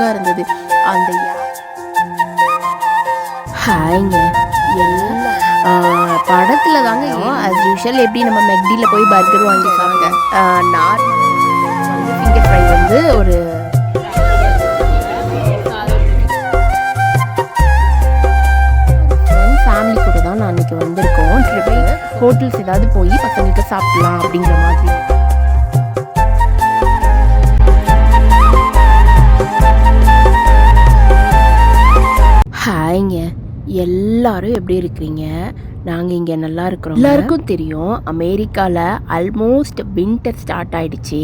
அழகாக இருந்தது. அந்த ஹாய்ங்க. படத்தில் தாங்க அஸ் யூஷுவல் எப்படி நம்ம மெக்டியில் போய் பர்கர் வாங்கி சாப்பிடுங்க நார்மல் ஃபிங்கர் ஃப்ரை வந்து ஒரு ஃபேமிலி கூட தான் நான் அன்றைக்கி வந்திருக்கோம். ஹோட்டல்ஸ் ஏதாவது போய் பசங்களுக்கு சாப்பிடலாம் அப்படிங்கிற மாதிரி. ஹாய்ங்க எல்லாரும் எப்படி இருக்கிறீங்க? நாங்கள் இங்கே நல்லா இருக்கிறோம் எல்லாருக்கும் தெரியும் அமெரிக்காவில் ஆல்மோஸ்ட் வின்டர் ஸ்டார்ட் ஆயிடுச்சு.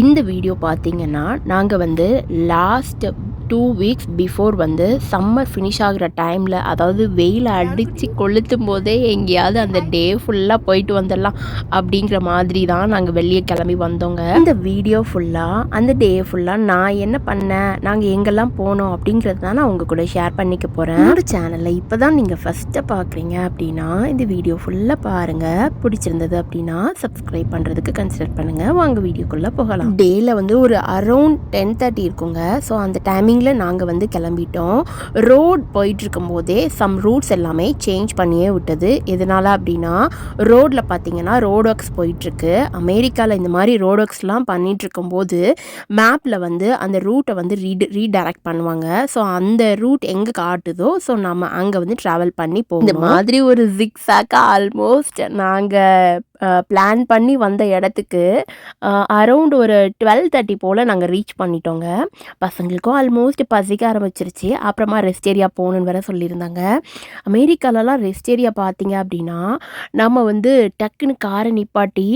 இந்த வீடியோ பார்த்தீங்கன்னா நாங்கள் வந்து லாஸ்ட் டூ வீக்ஸ் பிஃபோர் வந்து சம்மர் ஃபினிஷ் ஆகிற டைமில் அதாவது வெயில் அடித்து கொளுத்தும் போதே எங்கேயாவது அந்த டே ஃபுல்லாக போயிட்டு வந்துடலாம் அப்படிங்கிற மாதிரி தான் நாங்கள் வெளியே கிளம்பி வந்தோங்க. இந்த வீடியோ ஃபுல்லாக அந்த டே ஃபுல்லாக நான் என்ன பண்ணேன் நாங்கள் எங்கெல்லாம் போனோம் அப்படிங்கிறது தான் நான் உங்கள் கூட ஷேர் பண்ணிக்க போகிறேன் என்னோட சேனலில் இப்போ தான் நீங்கள் ஃபஸ்ட்டு பார்க்குறீங்க அப்படின்னா இந்த வீடியோ ஃபுல்லாக பாருங்கள் பிடிச்சிருந்தது அப்படின்னா சப்ஸ்கிரைப் பண்ணுறதுக்கு கன்சிடர் பண்ணுங்கள் வாங்க வீடியோக்குள்ளே போகலாம். டேயில் வந்து ஒரு அரௌண்ட் டென் தேர்ட்டி இருக்குங்க. ஸோ அந்த டைமிங்கில் நாங்கள் வந்து கிளம்பிட்டோம். ரோட் போயிட்டு இருக்கும்போதே சம் ரூட்ஸ் எல்லாமே சேஞ்ச் பண்ணியே விட்டது. எதனால அப்படின்னா ரோட்டில் பார்த்தீங்கன்னா ரோட் ஒர்க்ஸ் போயிட்டுருக்கு. அமெரிக்காவில் இந்த மாதிரி ரோட் ஒர்க்ஸ்லாம் பண்ணிட்டு இருக்கும்போது மேப்பில் வந்து அந்த ரூட்டை வந்து ரீடு ரீடைரக்ட் பண்ணுவாங்க. ஸோ அந்த ரூட் எங்கே காட்டுதோ ஸோ நம்ம அங்கே வந்து ட்ராவல் பண்ணி போகும் இந்த மாதிரி ஒரு ஜிக்ஸாக்காக ஆல்மோஸ்ட் நாங்கள் பிளான் பண்ணி வந்த இடத்துக்கு அரௌண்ட் ஒரு டுவெல் தேர்ட்டி போல் நாங்கள் ரீச் பண்ணிட்டோங்க. பசங்களுக்கும் ஆல்மோஸ்ட் பசிக்க ஆரம்பிச்சிருச்சு. அப்புறமா ரெஸ்ட் ஏரியா போகணுன்னு வேற சொல்லியிருந்தாங்க. அமெரிக்காலலாம் ரெஸ்ட் ஏரியா பார்த்தீங்க அப்படின்னா நம்ம வந்து டக்குன்னு காரை நிப்பாட்டி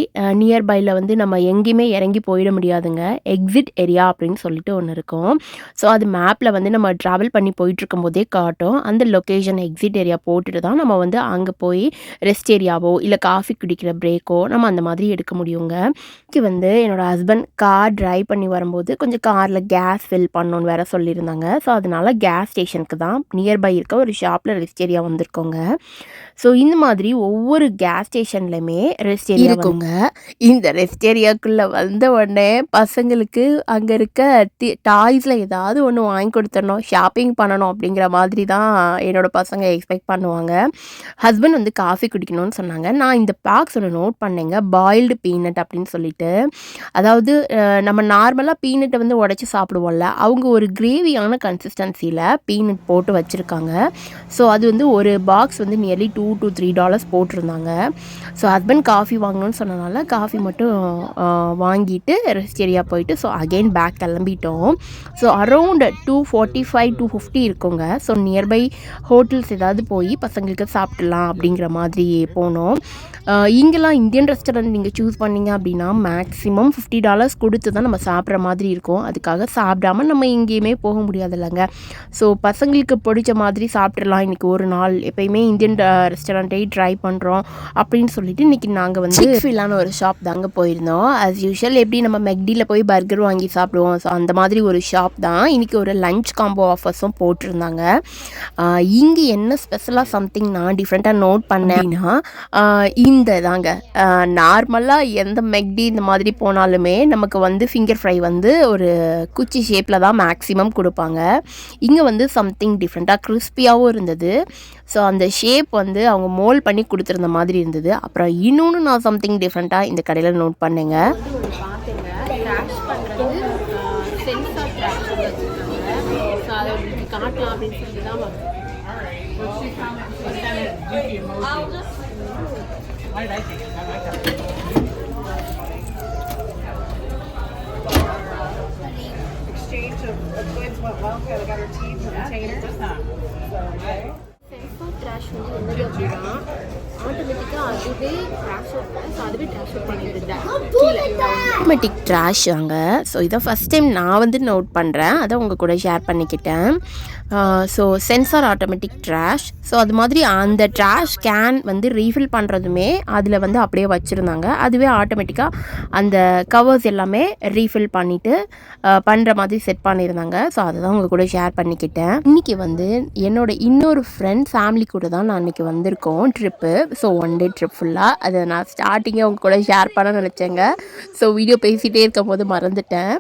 நியர்பையில் வந்து நம்ம எங்கேயுமே இறங்கி போயிட முடியாதுங்க. எக்ஸிட் ஏரியா அப்படின்னு சொல்லிட்டு ஒன்று இருக்கும். ஸோ அது மேப்பில் வந்து நம்ம ட்ராவல் பண்ணி போயிட்டுருக்கும் போதே காட்டும். அந்த லொக்கேஷன் எக்ஸிட் ஏரியா போட்டுட்டு தான் நம்ம வந்து அங்கே போய் ரெஸ்ட் ஏரியாவோ இல்லை காஃபி குடிக்கிற பிரேக்கோ நம்ம அந்த மாதிரி எடுக்க முடியுங்க. இன்னைக்கு வந்து என்னோட ஹஸ்பண்ட் கார் டிரைவ் பண்ணி வரும்போது கொஞ்சம் காரில் கேஸ் ஃபில் பண்ணணும்னு வேற சொல்லியிருந்தாங்க. ஸோ அதனால கேஸ் ஸ்டேஷனுக்கு தான் நியர்பை இருக்க ஒரு ஷாப்பில் ரெஸ்ட் ஏரியா வந்திருக்கோங்க. ஸோ இந்த மாதிரி ஒவ்வொரு கேஸ் ஸ்டேஷன்லையுமே ரெஸ்ட் ஏரியா இருக்குங்க இந்த ரெஸ்ட் ஏரியாக்குள்ளே வந்த உடனே பசங்களுக்கு அங்கே இருக்க டாய்ஸில் ஏதாவது ஒன்று வாங்கி கொடுத்துடணும் ஷாப்பிங் பண்ணணும் அப்படிங்கிற மாதிரி தான் என்னோட பசங்க எக்ஸ்பெக்ட் பண்ணுவாங்க. ஹஸ்பண்ட் வந்து காஃபி குடிக்கணும்னு சொன்னாங்க. நான் இந்த பாக்ஸ் ஒன்று நோட் பண்ணேங்க. பாயில்டு பீனட் அப்படின்னு சொல்லிட்டு. அதாவது நம்ம நார்மலாக பீனட்டை வந்து உடச்சி சாப்பிடுவோம்ல அவங்க ஒரு கிரேவியான கன்சிஸ்டன்சியில் பீனட் போட்டு வச்சுருக்காங்க. ஸோ அது வந்து ஒரு பாக்ஸ் வந்து nearly two to three dollars போட்டிருந்தாங்க. ஸோ ஹஸ்பண்ட் காஃபி வாங்கணும்னு சொன்னனால காஃபி மட்டும் வாங்கிட்டு ரெஸ்ட் ஏரியா போயிட்டு ஸோ அகெயின் பேக் கிளம்பிட்டோம். So around two forty five to fifty இருக்குங்க. ஸோ நியர்பை ஹோட்டல்ஸ் ஏதாவது போய் பசங்களுக்கு சாப்பிடலாம் அப்படிங்கிற மாதிரி போனோம். இங்கெல்லாம் இங்கெல்லாம் இந்தியன் ரெஸ்டாரண்ட் நீங்கள் சூஸ் பண்ணீங்க அப்படின்னா மேக்ஸிமம் ஃபிஃப்டி டாலர்ஸ் கொடுத்து தான் நம்ம சாப்பிட்ற மாதிரி இருக்கும். அதுக்காக சாப்பிடாம நம்ம எங்கேயுமே போக முடியாது இல்லைங்க ஸோ பசங்களுக்கு பிடிச்ச மாதிரி சாப்பிட்றலாம் இன்றைக்கி ஒரு நாள் எப்பயுமே இந்தியன் ரெஸ்டாரண்ட்டே ட்ரை பண்ணுறோம் அப்படின்னு சொல்லிட்டு இன்றைக்கி நாங்கள் வந்து ஃபில்லான ஒரு ஷாப் தாங்க போயிருந்தோம். அஸ் யூஷுவல் எப்படி நம்ம மெக்டியில் போய் பர்கர் வாங்கி சாப்பிடுவோம். ஸோ அந்த மாதிரி ஒரு ஷாப் தான். இன்றைக்கி ஒரு லஞ்ச் காம்போ ஆஃபர்ஸும் போட்டிருந்தாங்க. இங்கே என்ன ஸ்பெஷலாக சம்திங் நான் டிஃப்ரெண்ட்டாக நோட் பண்ணேன்னா இந்த தாங்க. நார்மலாக எந்த மெக்டி இந்த மாதிரி போனாலுமே நமக்கு வந்து ஃபிங்கர் ஃப்ரை வந்து ஒரு குச்சி ஷேப்பில் தான் மேக்ஸிமம் கொடுப்பாங்க. இங்கே வந்து சம்திங் டிஃப்ரெண்ட்டாக கிறிஸ்பியாகவும் இருந்தது. ஸோ அந்த ஷேப் வந்து அவங்க மோல் பண்ணி கொடுத்துருந்த மாதிரி இருந்தது. அப்புறம் இன்னொன்று நான் சம்திங் டிஃப்ரெண்ட்டாக இந்த கடையில் நோட் பண்ணேங்க. காட்டலாம் அப்படின்னு சொல்லி தான் Exchange of, of goods went well. We got our and for retainers. So, okay. Trash வந்து என்னது அப்படின்னா ஆட்டோமேட்டிக்காக அதுவே ட்ராஷ் ஸோ அதுவே ட்ராஷ் பண்ணிடுது ஆட்டோமேட்டிக் ட்ராஷ் அங்க ஸோ இதை ஃபஸ்ட் டைம் நான் வந்து நோட் பண்ணுறேன் அதை உங்கள் கூட ஷேர் பண்ணிக்கிட்டேன். So sensor automatic trash so அது மாதிரி அந்த ட்ராஷ் கேன் வந்து ரீஃபில் பண்ணுறதுமே அதில் வந்து அப்படியே வச்சுருந்தாங்க. அதுவே ஆட்டோமேட்டிக்காக அந்த கவர்ஸ் எல்லாமே ரீஃபில் பண்ணிவிட்டு பண்ணுற மாதிரி செட் பண்ணியிருந்தாங்க. ஸோ அதை தான் உங்கள் கூட ஷேர் பண்ணிக்கிட்டேன். இன்றைக்கி வந்து என்னோட இன்னொரு ஃப்ரெண்ட் ஃபேமிலி கூட தான் நான் இன்றைக்கி வந்திருக்கோம் trip. So one day trip ஃபுல்லாக அதை நான் ஸ்டார்டிங்கே அவங்க கூட ஷேர் பண்ண நினச்சேங்க. ஸோ வீடியோ பேசிகிட்டே இருக்கும்போது மறந்துட்டேன்.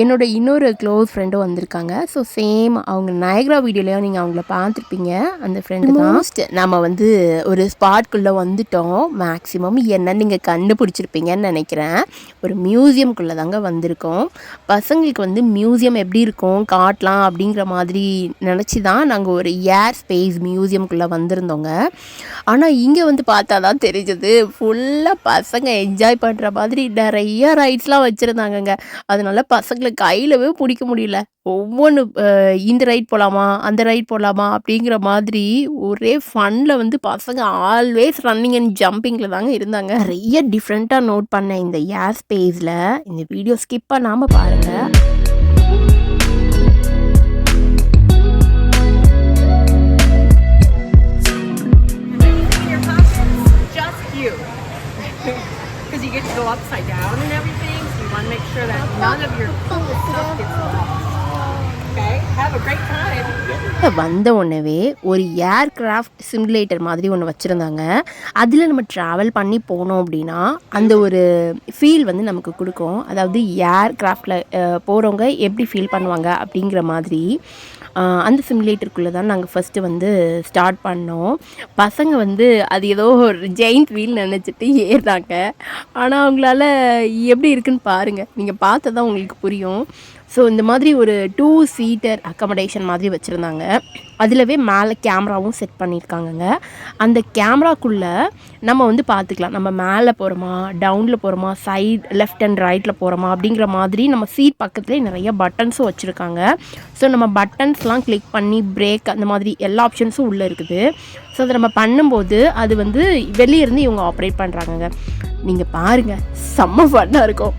என்னோட இன்னொரு க்ளோஸ் ஃப்ரெண்டும் வந்திருக்காங்க. ஸோ சேம் அவங்க நயக்ரா வீடியோலையும் நீங்கள் அவங்கள பார்த்துருப்பீங்க. அந்த ஃப்ரெண்டு மோஸ்ட் நம்ம வந்து ஒரு ஸ்பாட்குள்ளே வந்துட்டோம். மேக்ஸிமம் என்னன்னு நீங்கள் கண்டுபிடிச்சிருப்பீங்கன்னு நினைக்கிறேன். ஒரு மியூசியம்குள்ளே தாங்க வந்திருக்கோம். பசங்களுக்கு வந்து மியூசியம் எப்படி இருக்கும் காட்டலாம் அப்படிங்கிற மாதிரி நினச்சி தான் நாங்கள் ஒரு ஏர் ஸ்பேஸ் மியூசியம்குள்ளே வந்திருந்தோங்க. ஆனால் இங்கே வந்து பார்த்தா தான் தெரிஞ்சது. ஃபுல்லாக பசங்க என்ஜாய் பண்ணுற மாதிரி நிறைய ரைட்ஸ்லாம் வச்சுருந்தாங்கங்க. அதனால பசங்களை கையிலவே பிடிக்க முடியல. ஒவ்வொன்று இந்த ரைட் போகலாமா அந்த ரைட் போகலாமா அப்படிங்கிற மாதிரி ஒரே ஃபனில் வந்து பசங்க ஆல்வேஸ் ரன்னிங் அண்ட் ஜம்பிங்கில் தாங்க இருந்தாங்க. நிறைய டிஃப்ரெண்ட்டாக நோட் பண்ணேன் இந்த ஏர் ஸ்பேஸில் இந்த வீடியோ ஸ்கிப் பண்ணாமல் பாருங்கள் வந்த உடனே ஒரு ஏர்கிராஃப்ட் சிமுலேட்டர் மாதிரி ஒன்று வச்சுருந்தாங்க. அதில் நம்ம ட்ராவல் பண்ணி போனோம் அப்படின்னா அந்த ஒரு ஃபீல் வந்து நமக்கு கொடுக்கும். அதாவது ஏர்கிராஃப்டில் போகிறவங்க எப்படி ஃபீல் பண்ணுவாங்க அப்படிங்கிற மாதிரி அந்த சிமுலேட்டருக்குள்ளே தான் நாங்கள் ஃபஸ்ட்டு வந்து ஸ்டார்ட் பண்ணோம். பசங்க வந்து அது ஏதோ ஒரு ஜெயின்ட் வீல் நினச்சிட்டு ஏறுறாங்க. ஆனால் அவங்களால எப்படி இருக்குன்னு பாருங்கள் நீங்கள் பார்த்து தான் உங்களுக்கு புரியும். ஸோ இந்த மாதிரி ஒரு டூ சீட்டர் அக்கமடேஷன் மாதிரி வச்சுருந்தாங்க. அதிலவே மேலே கேமராவும் செட் பண்ணியிருக்காங்கங்க. அந்த கேமராக்குள்ளே நம்ம வந்து பார்த்துக்கலாம். நம்ம மேலே போகிறோமா டவுனில் போகிறோமா சைட் லெஃப்ட் அண்ட் ரைட்டில் போகிறோமா அப்படிங்கிற மாதிரி நம்ம சீட் பக்கத்துலேயே நிறைய பட்டன்ஸும் வச்சுருக்காங்க. ஸோ நம்ம பட்டன்ஸ்லாம் கிளிக் பண்ணி பிரேக் அந்த மாதிரி எல்லா ஆப்ஷன்ஸும் உள்ளே இருக்குது. ஸோ அதை நம்ம பண்ணும்போது அது வந்து வெளியே இருந்து இவங்க ஆப்ரேட் பண்ணுறாங்கங்க நீங்கள் பாருங்கள் செம்ம ஃபன்னாக இருக்கும்.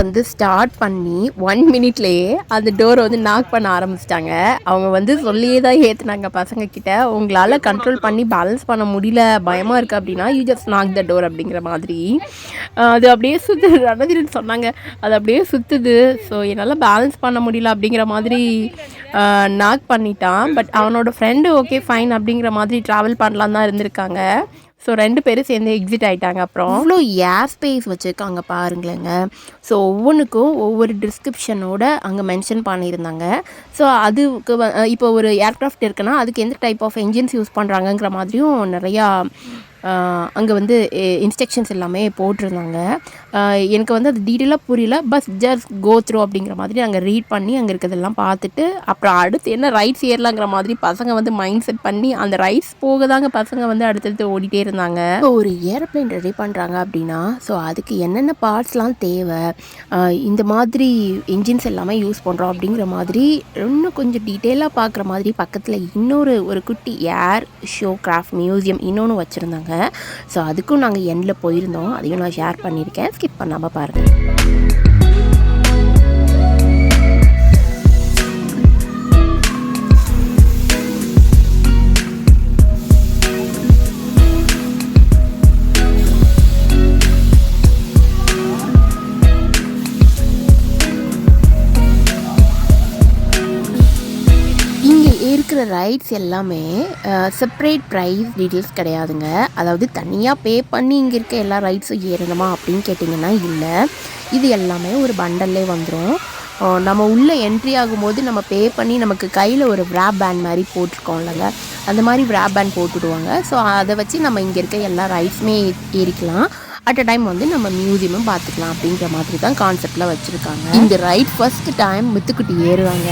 வந்து ஸ்டார்ட் பண்ணி ஒன் மினிட்லேயே அந்த டோரை வந்து நாக் பண்ண ஆரம்பிச்சிட்டாங்க. அவங்க வந்து சொல்லியே தான் ஏற்றுனாங்க பசங்க கிட்ட. உங்களால் கண்ட்ரோல் பண்ணி பேலன்ஸ் பண்ண முடியல பயமாக இருக்குது அப்படின்னா you just knock the door அப்படிங்கிற மாதிரி. அது அப்படியே சுத்து ரணதிரன் சொன்னாங்க அது அப்படியே சுற்றுது ஸோ என்னால் பேலன்ஸ் பண்ண முடியல அப்படிங்கிற மாதிரி நாக் பண்ணிட்டான். பட் அவனோட ஃப்ரெண்டு ஓகே ஃபைன் அப்படிங்கிற மாதிரி ட்ராவல் பண்ணலாம் தான் இருந்திருக்காங்க. ஸோ ரெண்டு பேரும் சேர்ந்து எக்ஸிட் ஆகிட்டாங்க அப்புறம். அவ்வளோ ஏர் ஸ்பேஸ் வச்சுருக்காங்க பாருங்களேங்க. ஸோ ஒவ்வொன்றுக்கும் ஒவ்வொரு டிஸ்கிரிப்ஷனோட அங்கே மென்ஷன் பண்ணியிருந்தாங்க. ஸோ அதுக்கு இப்போ ஒரு ஏர்க்ராஃப்ட் இருக்குன்னா அதுக்கு எந்த டைப் ஆஃப் என்ஜின்ஸ் யூஸ் பண்ணுறாங்கங்கிற மாதிரியும் நிறையா அங்கே வந்து இன்ஸ்ட்ரக்ஷன்ஸ் எல்லாமே போட்டிருந்தாங்க. எனக்கு வந்து அது டீட்டெயிலாக புரியல. பஸ் ஜஸ்ட் கோ த்ரூ அப்படிங்கிற மாதிரி நாங்கள் ரீட் பண்ணி அங்கே இருக்கிறதெல்லாம் பார்த்துட்டு அப்புறம் அடுத்து என்ன ரைட்ஸ் ஏறலாங்கிற மாதிரி பசங்க வந்து மைண்ட் செட் பண்ணி அந்த ரைட்ஸ் போக தாங்க பசங்க வந்து அடுத்தடுத்து ஓடிட்டே இருந்தாங்க. இப்போ ஒரு ஏரோப்ளைன் ரெடி பண்ணுறாங்க அப்படின்னா ஸோ அதுக்கு என்னென்ன பார்ட்ஸ்லாம் தேவை? இந்த மாதிரி இன்ஜின்ஸ் எல்லாமே யூஸ் பண்ணுறோம் அப்படிங்கிற மாதிரி இன்னும் கொஞ்சம் டீட்டெயிலாக பார்க்குற மாதிரி பக்கத்தில் இன்னொரு ஒரு குட்டி ஏர் ஷோ கிராஃப்ட் மியூசியம் இன்னொன்று வச்சுருந்தாங்க. ஸோ அதுக்கும் நாங்கள் எண்டில் போயிருந்தோம். அதையும் நான் ஷேர் பண்ணியிருக்கேன். ஸ்கிப் பண்ணாமல் பாருங்கள் ரைட்ஸ் எல்லாமே செப்பரேட் ப்ரைஸ் டீட்டெயில்ஸ் கிடையாதுங்க. அதாவது தனியாக பே பண்ணி இங்கே இருக்க எல்லா ரைட்ஸும் ஏறணுமா அப்படின்னு கேட்டிங்கன்னா இல்லை. இது எல்லாமே ஒரு பண்டல்லே வந்துடும் நம்ம உள்ளே என்ட்ரி ஆகும்போது நம்ம பே பண்ணி நமக்கு கையில் ஒரு wrap பேண்ட் மாதிரி போட்டிருக்கோம் இல்லைங்க அந்த மாதிரி wrap பேண்ட் போட்டுடுவாங்க. ஸோ அதை வச்சு நம்ம இங்கே இருக்க எல்லா ரைட்ஸுமே ஏறிக்கலாம். அட் அ டைம் வந்து நம்ம மியூசியமும் பார்த்துக்கலாம் அப்படிங்கிற மாதிரி தான் கான்செப்டில் வச்சுருக்காங்க. இந்த ரைட் ஃபஸ்ட்டு டைம் முத்துக்குட்டி ஏறுவாங்க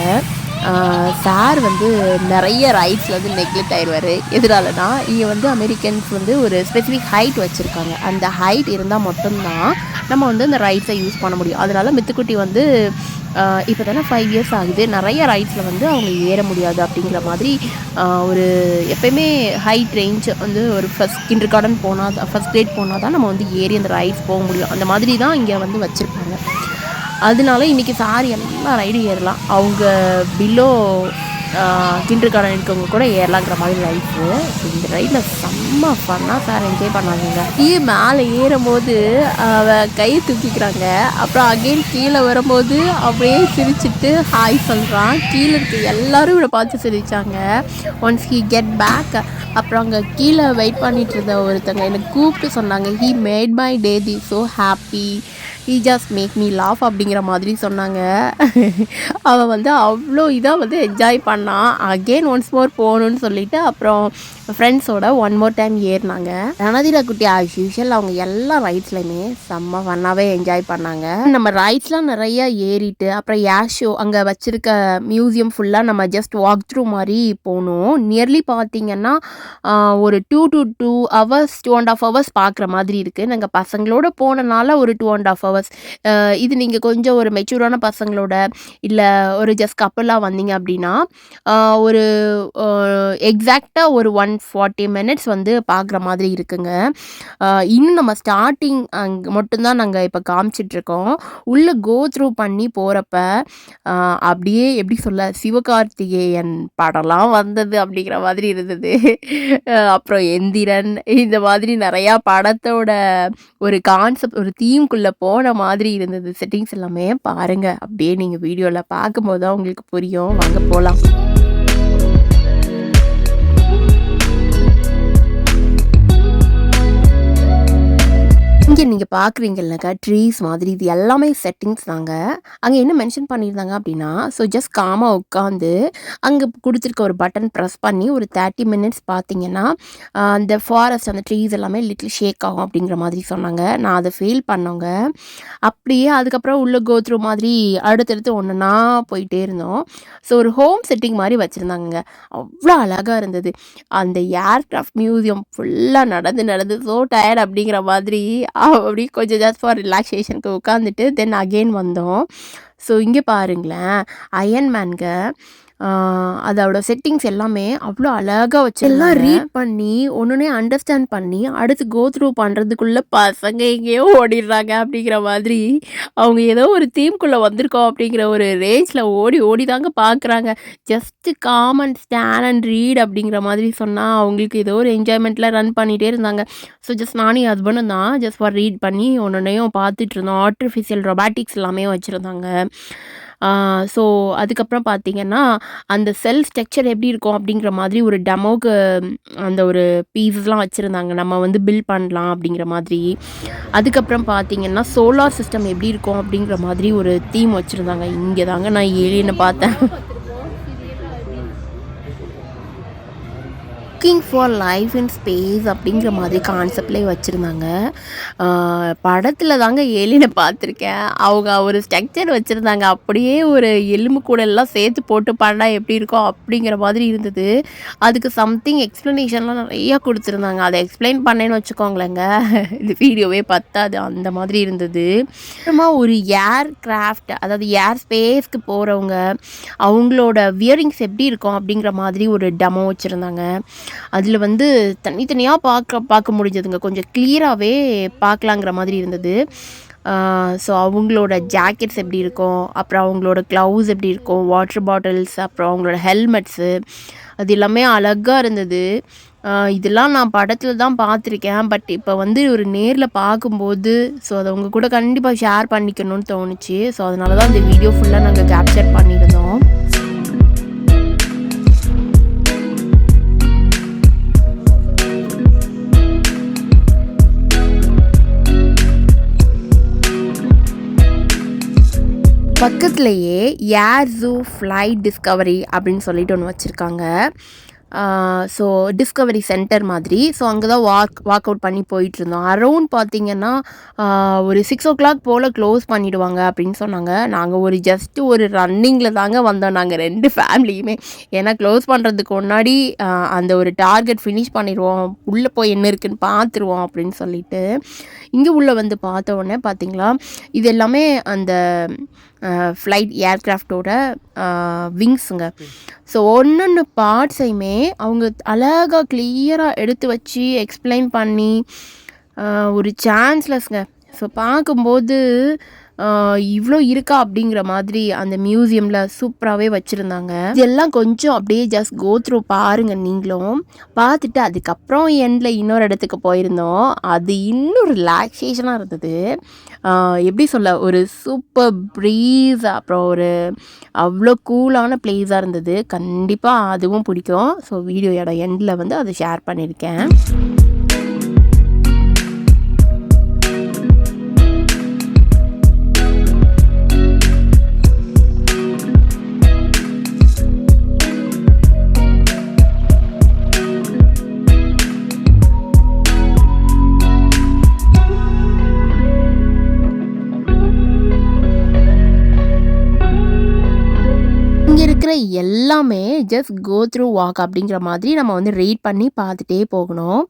சார் வந்து நிறைய ரைட்ஸில் வந்து நெக்லெக்ட் ஆயிடுவார் எதனாலனா இங்கே வந்து அமெரிக்கன்ஸ் வந்து ஒரு ஸ்பெசிஃபிக் ஹைட் வச்சுருக்காங்க. அந்த ஹைட் இருந்தால் மட்டும்தான் நம்ம வந்து அந்த ரைட்ஸை யூஸ் பண்ண முடியும். அதனால மித்துக்குட்டி வந்து இப்போ தானே ஃபைவ் இயர்ஸ் ஆகுது. நிறைய ரைட்ஸில் வந்து அவங்க ஏற முடியாது அப்படிங்கிற மாதிரி ஒரு எப்பயுமே ஹைட் ரேஞ்ச் வந்து ஒரு ஃபஸ்ட் கிண்டர் கார்டன் போனால் ஃபஸ்ட் கிரேட் போனால் தான் நம்ம வந்து ஏறி அந்த ரைட்ஸ் போக முடியும். அந்த மாதிரி தான் இங்கே வந்து வச்சுருப்பாங்க. அதனால இன்றைக்கி சாரி எல்லா ரைடும் ஏறலாம். அவங்க பிலோ கிண்டர் இருக்கவங்க கூட ஏறலாங்கிற மாதிரி ரைட்ஸு இந்த ரைடில் செம்ம ஃபன்னாக சார் என்ஜாய் பண்ணாங்க கீழே மேலே ஏறும்போது அவள் கையை தூக்கிக்கிறாங்க. அப்புறம் அகைன் கீழே வரும்போது அப்படியே சிரிச்சிட்டு ஹாய் சொல்கிறான் கீழே இருக்க எல்லாரும் இவரை பார்த்து சிரிச்சாங்க. ஒன்ஸ் ஹீ கெட் பேக் அப்புறம் அங்கே கீழே வெயிட் பண்ணிட்டு இருந்த ஒருத்தங்க என்னை கூப்பிட்டு சொன்னாங்க. He made my day the so happy he just make me laugh அப்படிங்கிற மாதிரி சொன்னாங்க. அவள் வந்து அவ்வளோ இதாக வந்து என்ஜாய் பண்ணான் அகெயின் ஒன்ஸ் மோர் போகணுன்னு சொல்லிட்டு அப்புறம் ஃப்ரெண்ட்ஸோட ஒன் மோர் டைம் ஏறினாங்க. ரணதீரா குட்டி ஆஸ் யூஷுவல் அவங்க எல்லா ரைட்ஸ்லையுமே செம்ம ஃபன்னாகவே என்ஜாய் பண்ணாங்க. நம்ம ரைட்ஸ்லாம் நிறைய ஏறிட்டு அப்புறம் யாஷோ அங்கே வச்சிருக்க மியூசியம் ஃபுல்லாக நம்ம ஜஸ்ட் வாக் த்ரூ மாதிரி போகணும் நியர்லி பார்த்தீங்கன்னா ஒரு two to two hours two and half hours பார்க்குற மாதிரி இருக்குது நாங்கள் பசங்களோட போனனால ஒரு டூ அண்ட் ஆஃப் ஹவர்ஸ் இது நீங்கள் கொஞ்சம் ஒரு மெச்சூரான பசங்களோட இல்லை ஒரு ஜஸ்ட் கப்பலாக வந்தீங்க அப்படின்னா ஒரு எக்ஸாக்டாக ஒரு ஒன் ஃபார்ட்டி மினிட்ஸ் வந்து பார்க்குற மாதிரி இருக்குங்க. இன்னும் நம்ம ஸ்டார்டிங் அங்கே மட்டும்தான் நாங்கள் இப்போ காமிச்சிட்ருக்கோம் உள்ளே கோ த்ரூ பண்ணி போகிறப்ப அப்படியே எப்படி சொல்ல சிவகார்த்திகேயன் படம்லாம் வந்தது அப்படிங்கிற மாதிரி இருந்தது. அப்புறம் எந்திரன் இந்த மாதிரி நிறையா படத்தோட ஒரு கான்செப்ட் ஒரு தீம்குள்ளே போன மாதிரி இருந்தது. செட்டிங்ஸ் எல்லாமே பாருங்கள் அப்படியே நீங்கள் வீடியோவில் பார்க்கும்போது தான் உங்களுக்கு புரியும். வாங்க போகலாம் இங்கே நீங்கள் பார்க்குறீங்கல்லக்கா ட்ரீஸ் மாதிரி இது எல்லாமே செட்டிங்ஸ் தாங்க. அங்கே என்ன மென்ஷன் பண்ணியிருந்தாங்க அப்படின்னா ஸோ ஜஸ்ட் காமாக உட்காந்து அங்கே கொடுத்துருக்க ஒரு பட்டன் ப்ரெஸ் பண்ணி ஒரு தேர்ட்டி மினிட்ஸ் பார்த்தீங்கன்னா அந்த ஃபாரஸ்ட் அந்த ட்ரீஸ் எல்லாமே லிட்டில் ஷேக் ஆகும் அப்படிங்கிற மாதிரி சொன்னாங்க. நான் அதை ஃபீல் பண்ணோங்க. அப்படியே அதுக்கப்புறம் உள்ள கோத்ரூ மாதிரி அடுத்தடுத்து ஒன்றுனா போயிட்டே இருந்தோம். ஸோ ஒரு ஹோம் செட்டிங் மாதிரி வச்சுருந்தாங்க அவ்வளோ அழகாக இருந்தது. அந்த ஏர்க்ராஃப்ட் மியூசியம் ஃபுல்லாக நடந்து நடந்து ஸோ டயர்ட் அப்படிங்கிற மாதிரி அப்படி கொஞ்சம் ஜஸ்ட் ஃபார் ரிலாக்ஸேஷனுக்கு உட்காந்துட்டு தென் அகெயின் வந்தோம். ஸோ இங்கே பாருங்களேன். அயன்மேன்க அதோட செட்டிங்ஸ் எல்லாமே அவ்வளோ அழகாக வச்சு எல்லாம் ரீட் பண்ணி ஒன்றுனே அண்டர்ஸ்டாண்ட் பண்ணி அடுத்து கோ த்ரூ பண்ணுறதுக்குள்ளே பசங்க எங்கேயோ ஓடிடுறாங்க அப்படிங்கிற மாதிரி அவங்க ஏதோ ஒரு தீம்குள்ளே வந்திருக்கோம் அப்படிங்கிற ஒரு ரேஞ்சில் ஓடி ஓடி தாங்க பார்க்குறாங்க just come on stand and read அப்படிங்கிற மாதிரி சொன்னால் அவங்களுக்கு ஏதோ ஒரு என்ஜாய்மெண்ட்டில் ரன் பண்ணிகிட்டே இருந்தாங்க. ஸோ ஜஸ்ட் நானும் என் ஹஸ்பண்டும் தான் ஜஸ்ட் ஃபார் ரீட் பண்ணி ஒன்றையும் பார்த்துட்டு இருந்தோம். ஆர்டிஃபிஷியல் ரொபாட்டிக்ஸ் எல்லாமே வச்சுருந்தாங்க. ஸோ அதுக்கப்புறம் பார்த்தீங்கன்னா அந்த செல் ஸ்ட்ரக்சர் எப்படி இருக்கும் அப்படிங்கிற மாதிரி ஒரு டெமோக்கு அந்த ஒரு பீஸஸ்லாம் வச்சுருந்தாங்க. நம்ம வந்து பில் பண்ணலாம் அப்படிங்கிற மாதிரி. அதுக்கப்புறம் பார்த்தீங்கன்னா சோலார் சிஸ்டம் எப்படி இருக்கும் அப்படிங்கிற மாதிரி ஒரு தீம் வச்சுருந்தாங்க. இங்கே தாங்க நான் ஏலியனை பார்த்தேன். Cooking for life in space அப்படிங்கிற மாதிரி கான்செப்ட்லேயே வச்சுருந்தாங்க. படத்தில் தாங்க ஏலியனை பார்த்துருக்கேன். அவங்க ஒரு ஸ்ட்ரக்சர் வச்சுருந்தாங்க. அப்படியே ஒரு எலும்பு கூட எல்லாம் சேர்த்து போட்டு பண்ணா எப்படி இருக்கும் அப்படிங்கிற மாதிரி இருந்தது. அதுக்கு சம்திங் எக்ஸ்ப்ளனேஷன்லாம் நிறையா கொடுத்துருந்தாங்க. அதை எக்ஸ்பிளைன் பண்ணேன்னு வச்சுக்கோங்களேங்க. இந்த வீடியோவே பத்தாது. அந்த மாதிரி இருந்தது. அப்புறமா ஒரு ஏர் கிராஃப்ட் அதாவது ஏர் ஸ்பேஸ்க்கு போகிறவங்க அவங்களோட வியரிங்ஸ் எப்படி இருக்கும் அப்படிங்கிற மாதிரி ஒரு டெமோ வச்சுருந்தாங்க. அதில் வந்து தனித்தனியாக பார்க்க பார்க்க முடிஞ்சதுங்க. கொஞ்சம் கிளியராகவே பார்க்கலாங்கிற மாதிரி இருந்தது. ஸோ அவங்களோட ஜாக்கெட்ஸ் எப்படி இருக்கும்? அப்புறம் அவங்களோட க்ளவுஸ் எப்படி இருக்கும்? வாட்டர் பாட்டில்ஸ் அப்புறம் அவங்களோட ஹெல்மெட்ஸு அது எல்லாமே அழகாக இருந்தது. இதெல்லாம் நான் படத்தில் தான் பார்த்துருக்கேன் பட் இப்போ வந்து ஒரு நேரில் பார்க்கும்போது ஸோ அதை உங்கள் கூட கண்டிப்பாக ஷேர் பண்ணிக்கணும்னு தோணுச்சு. ஸோ அதனால தான் இந்த வீடியோ ஃபுல்லாக நாங்கள் கேப்சர் பண்ணியிருந்தோம். பக்கத்துலேயே ஏர் ஜூ ஃப்ளைட் டிஸ்கவரி அப்படின்னு சொல்லிட்டு ஒன்று வச்சுருக்காங்க. ஸோ டிஸ்கவரி சென்டர் மாதிரி. ஸோ அங்கே தான் வாக் வாக் அவுட் பண்ணி போயிட்டு இருந்தோம் அரௌண்ட் பார்த்தீங்கன்னா ஒரு சிக்ஸ் ஓ கிளாக் போல் க்ளோஸ் பண்ணிவிடுவாங்க அப்படின்னு சொன்னாங்க. நாங்கள் ஒரு ஜஸ்ட்டு ஒரு ரன்னிங்கில் தாங்க வந்தோம். நாங்கள் ரெண்டு ஃபேமிலியுமே ஏன்னா க்ளோஸ் பண்ணுறதுக்கு முன்னாடி அந்த ஒரு டார்கெட் ஃபினிஷ் பண்ணிடுவோம். உள்ளே போய் என்ன இருக்குன்னு பார்த்துருவோம் அப்படின்னு சொல்லிட்டு. இங்கே உள்ளே வந்து பார்த்த உடனே பார்த்தீங்களா இது எல்லாமே அந்த ஃப்ளைட் ஏர்க்ராஃப்டோட விங்ஸுங்க ஸோ ஒன்று பார்ட்ஸையுமே அவங்க அழகாக கிளியராக எடுத்து வச்சு எக்ஸ்பிளைன் பண்ணி ஒரு சான்ஸ்லெஸ்ங்க ஸோ பார்க்கும்போது இவ்வளோ இருக்கா அப்படிங்கிற மாதிரி அந்த மியூசியமில் சூப்பராகவே வச்சுருந்தாங்க. இதெல்லாம் கொஞ்சம் அப்படியே ஜஸ்ட் கோ த்ரூ நீங்களும். பார்த்துட்டு அதுக்கப்புறம் எண்டில் இன்னொரு இடத்துக்கு போயிருந்தோம். அது இன்னும் ரிலாக்ஸேஷனாக இருந்தது. எப்படி சொல்ல ஒரு சூப்பர் ப்ரீஸ் அப்புறம் ஒரு அவ்வளோ கூலான ப்ளேஸாக இருந்தது. கண்டிப்பாக அதுவும் பிடிக்கும். ஸோ வீடியோ இடம் எண்டில் வந்து அதை ஷேர் பண்ணியிருக்கேன் எல்லாமே ஜஸ்ட் கோ த்ரூ வாக் அப்படிங்கிற மாதிரி நம்ம வந்து ரீட் பண்ணி பார்த்துட்டே போகணும்.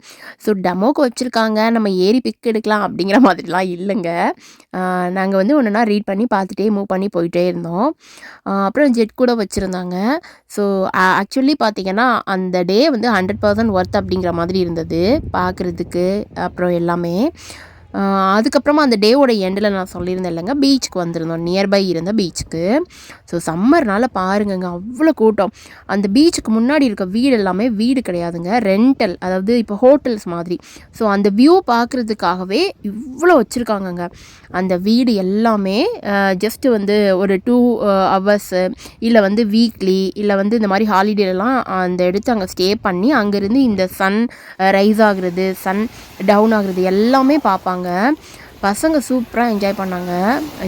ஸோ டெமோக்கு வச்சுருக்காங்க. நம்ம ஏறி பிக் எடுக்கலாம் அப்படிங்கிற மாதிரிலாம் இல்லைங்க. நாங்கள் வந்து ஒன்றுனா ரீட் பண்ணி பார்த்துட்டே மூவ் பண்ணி போயிட்டே இருந்தோம். அப்புறம் ஜெட் கூட வச்சுருந்தாங்க. ஸோ ஆக்சுவலி பார்த்தீங்கன்னா அந்த டே வந்து ஹண்ட்ரட் பர்சன்ட் ஒர்த் அப்படிங்கிற மாதிரி இருந்தது. பார்க்குறதுக்கு அப்புறம் எல்லாமே. அதுக்கப்புறமா அந்த டேவோட எண்டில் நான் சொல்லியிருந்தேன் இல்லைங்க பீச்சுக்கு வந்திருந்தோம் நியர்பை இருந்த பீச்சுக்கு ஸோ சம்மர்னால் பாருங்கங்க அவ்வளோ கூட்டம். அந்த பீச்சுக்கு முன்னாடி இருக்க வீடு எல்லாமே வீடு கிடையாதுங்க ரெண்டல் அதாவது இப்போ ஹோட்டல்ஸ் மாதிரி. ஸோ அந்த வியூ பார்க்குறதுக்காகவே இவ்வளோ வச்சுருக்காங்கங்க. அந்த வீடு எல்லாமே ஜஸ்ட்டு வந்து ஒரு டூ ஹவர்ஸு இல்லை வந்து வீக்லி இல்லை வந்து இந்த மாதிரி ஹாலிடேலாம் அந்த எடுத்து அங்கே ஸ்டே பண்ணி அங்கேருந்து இந்த சன் ரைஸ் ஆகுறது சன் டவுன் ஆகுறது எல்லாமே பார்ப்பாங்க. பசங்க சூப்பராக என்ஜாய் பண்ணாங்க.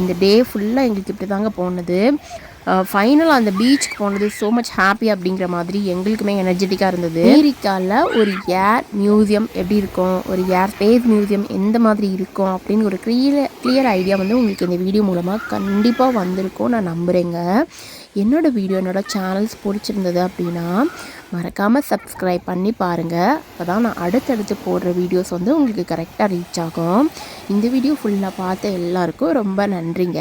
இந்த டே ஃபுல்லாக எங்களுக்கு இப்படி தாங்க போனது ஃபைனலாக அந்த பீச்சுக்கு போனது ஸோ மச் ஹாப்பி அப்படிங்கிற மாதிரி எங்களுக்குமே எனர்ஜெட்டிக்காக இருந்தது. அமெரிக்காவில் ஒரு ஏர் மியூசியம் எப்படி இருக்கும்? ஒரு ஏர் ஸ்பேஸ் மியூசியம் எந்த மாதிரி இருக்கும்? அப்படின்னு ஒரு கிளியர் கிளியர் ஐடியா வந்து உங்களுக்கு இந்த வீடியோ மூலமாக கண்டிப்பாக வந்திருக்கும். நான் நம்புகிறேங்க என்னோடய வீடியோ என்னோடய சேனல்ஸ் பிடிச்சிருந்தது அப்படின்னா மறக்காமல் சப்ஸ்கிரைப் பண்ணி பாருங்கள் அப்போ தான் நான் அடுத்தடுத்து போடுற வீடியோஸ் வந்து உங்களுக்கு கரெக்டாக ரீச் ஆகும். இந்த வீடியோ ஃபுல்லாக பார்த்த எல்லாருக்கும் ரொம்ப நன்றிங்க.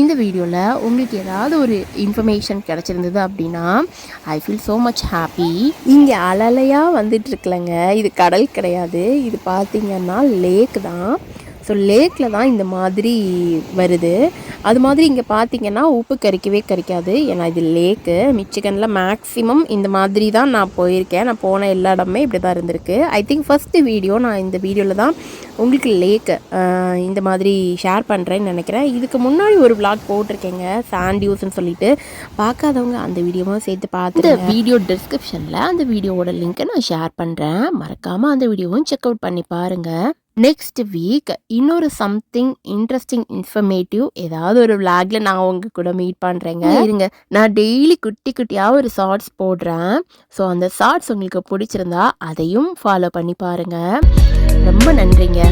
இந்த வீடியோவில் உங்களுக்கு ஏதாவது ஒரு இன்ஃபர்மேஷன் கிடச்சிருந்தது அப்படின்னா I feel so much happy இங்கே அலலையாக வந்துட்டுருக்கலங்க இது கடல் கிடையாது. இது பார்த்திங்கன்னா லேக் தான். ஸோ லேக்கில் தான் இந்த மாதிரி வருது. அது மாதிரி இங்கே பார்த்தீங்கன்னா உப்பு கறிக்கவே கறிக்காது ஏன்னா இது லேக்கு மிச்சிகனில் மேக்ஸிமம் இந்த மாதிரி தான் நான் போயிருக்கேன். நான் போன எல்லா இடமே இப்படி தான் இருந்திருக்கு. ஐ திங்க் ஃபஸ்ட்டு வீடியோ நான் இந்த வீடியோவில் தான் உங்களுக்கு லேக்கு இந்த மாதிரி ஷேர் பண்ணுறேன்னு நினைக்கிறேன். இதுக்கு முன்னாடி ஒரு விளாக் போட்டிருக்கேங்க சாண்டியூஸ்னு சொல்லிட்டு. பார்க்காதவங்க அந்த வீடியோவும் சேர்த்து பார்த்து வீடியோ டிஸ்கிரிப்ஷனில் அந்த வீடியோவோட லிங்க்கை நான் ஷேர் பண்ணுறேன் மறக்காமல் அந்த வீடியோவும் செக் அவுட் பண்ணி பாருங்கள் நெக்ஸ்ட் வீக் இன்னொரு சம்திங் இன்ட்ரெஸ்டிங் இன்ஃபர்மேட்டிவ் ஏதாவது ஒரு விளாக்ல நான் உங்க கூட மீட் பண்ணுறேங்க இருங்க. நான் டெய்லி குட்டி குட்டியாக ஒரு ஷார்ட்ஸ் போடுறேன். ஸோ அந்த ஷார்ட்ஸ் உங்களுக்கு பிடிச்சிருந்தா அதையும் ஃபாலோ பண்ணி பாருங்க. ரொம்ப நன்றிங்க.